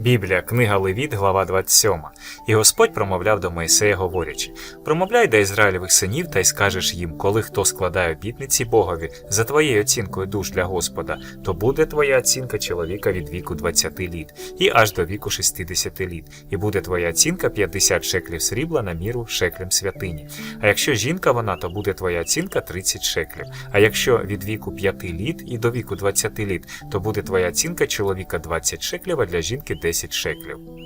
Біблія, книга Левіт, глава 27. І Господь промовляв до Моїсея, говорячи: Промовляй до Ізраїлевих синів та й скажеш їм, коли хто складає обітниці Богові за твоєю оцінкою душ для Господа, то буде твоя оцінка чоловіка від віку 20 літ і аж до віку 60 літ, і буде твоя оцінка 50 шеклів срібла на міру шеклем святині. А якщо жінка вона, то буде твоя оцінка 30 шеклів. А якщо від віку 5 літ і до віку 20 літ, то буде твоя оцінка чоловіка 20 шеклів, а для жінки 10 шеклів.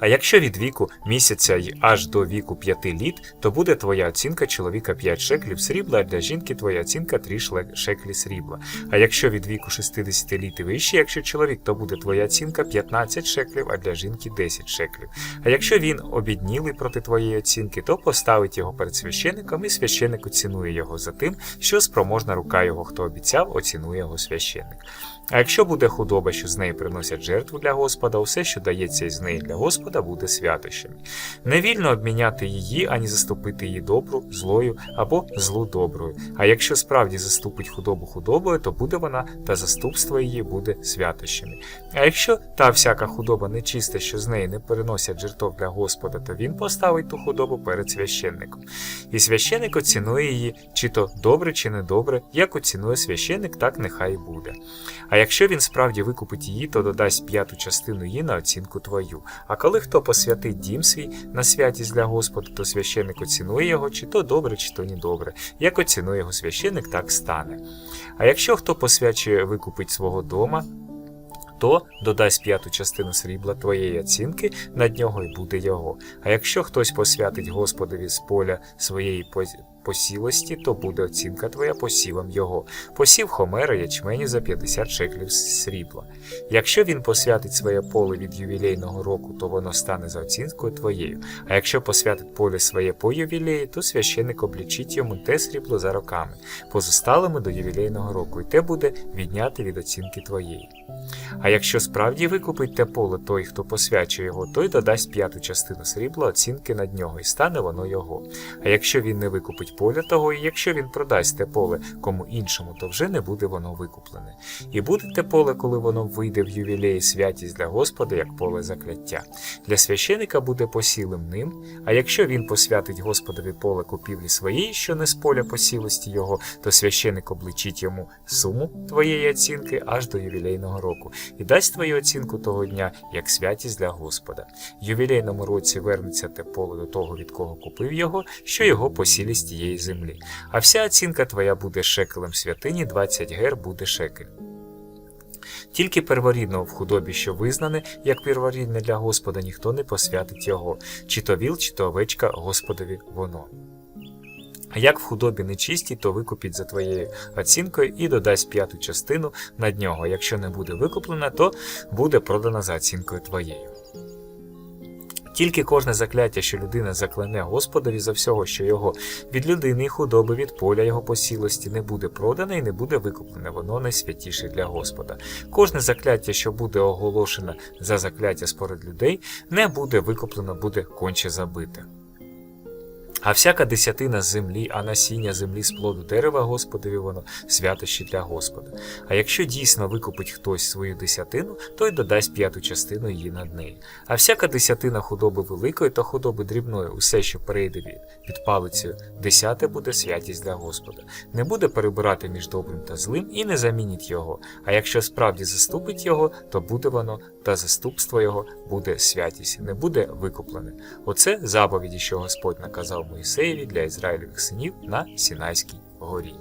А якщо від віку місяця й аж до віку 5 літ, то буде твоя оцінка чоловіка 5 шеклів срібла, а для жінки твоя оцінка 3 шле- шеклі срібла. А якщо від віку 60 літ і вище, якщо чоловік, то буде твоя оцінка 15 шеклів, а для жінки 10 шеклів. А якщо він обіднілий проти твоєї оцінки, то поставить його перед священником, і священник оцінує його за тим, що спроможна рука його, хто обіцяв, оцінує його священник. А якщо буде худоба, що з неї приносять жертву для Господа, усе, що дається із неї для Господа, буде святощами. Не вільно обміняти її, ані заступити її добру, злою або злу доброю. А якщо справді заступить худобу худобою, то буде вона та заступство її буде святощами. А якщо та всяка худоба нечиста, що з неї не переносять жертв для Господа, то він поставить ту худобу перед священником. І священник оцінує її, чи то добре, чи не добре, як оцінує священник, так нехай буде. А якщо він справді викупить її, то додасть п'яту частину її на оцінку твою. А коли хто посвятить дім свій на святість для Господа, то священник оцінує його, чи то добре, чи то недобре. Як оцінує його священник, так стане. А якщо хто посвячує викупить свого дома, то додасть п'яту частину срібла твоєї оцінки над нього і буде його. А якщо хтось посвятить Господові з поля своєї поз- посілості, то буде оцінка твоя посівом його. Посів хомера ячмені за 50 шеклів срібла. Якщо він посвятить своє поле від ювілейного року, то воно стане за оцінкою твоєю. А якщо посвятить поле своє по ювілеї, то священник облічить йому те срібло за роками, позосталими до ювілейного року, і те буде відняти від оцінки твоєї. А якщо справді викупить те поле той, хто посвячує його, той додасть п'яту частину срібла оцінки над нього, і стане воно його. А якщо він не викупить поля того, і якщо він продасть те поле кому іншому, то вже не буде воно викуплене. І буде те поле, коли воно вийде в ювілеї святість для Господа, як поле закляття. Для священика буде посілим ним, а якщо він посвятить Господові поле купівлі своєї, що не з поля посілості його, то священик обличить йому суму твоєї оцінки аж до ювілейного року, і дасть твою оцінку того дня як святість для Господа. В ювілейному році вернеться те поле до того, від кого купив його, що його посілі з тієї землі. А вся оцінка твоя буде шекелем святині, 20 гер буде шекель. Тільки перворідного в худобі, що визнане, як перворідне для Господа, ніхто не посвятить його, чи то віл, чи то овечка Господові воно. А як в худобі нечисті, то викупіть за твоєю оцінкою і додасть п'яту частину над нього. Якщо не буде викуплена, то буде продана за оцінкою твоєю. Тільки кожне закляття, що людина заклене Господові за всього, що його від людини і худоби, від поля його посілості не буде продане і не буде викуплене, воно найсвятіше для Господа. Кожне закляття, що буде оголошено за закляття според людей, не буде викуплено, буде конче забите. А всяка десятина землі, а насіння землі з плоду дерева Господові воно святощі для Господа. А якщо дійсно викупить хтось свою десятину, то й додасть п'яту частину її над нею. А всяка десятина худоби великої та худоби дрібної, усе, що перейде під палицею, десяте буде святість для Господа. Не буде перебирати між добрим та злим і не замінить його. А якщо справді заступить його, то буде воно, та заступство його буде святість, не буде викуплене. Оце заповіді, що Господь наказав Моїсеєві для Ізраїльових синів на Сінайській горі.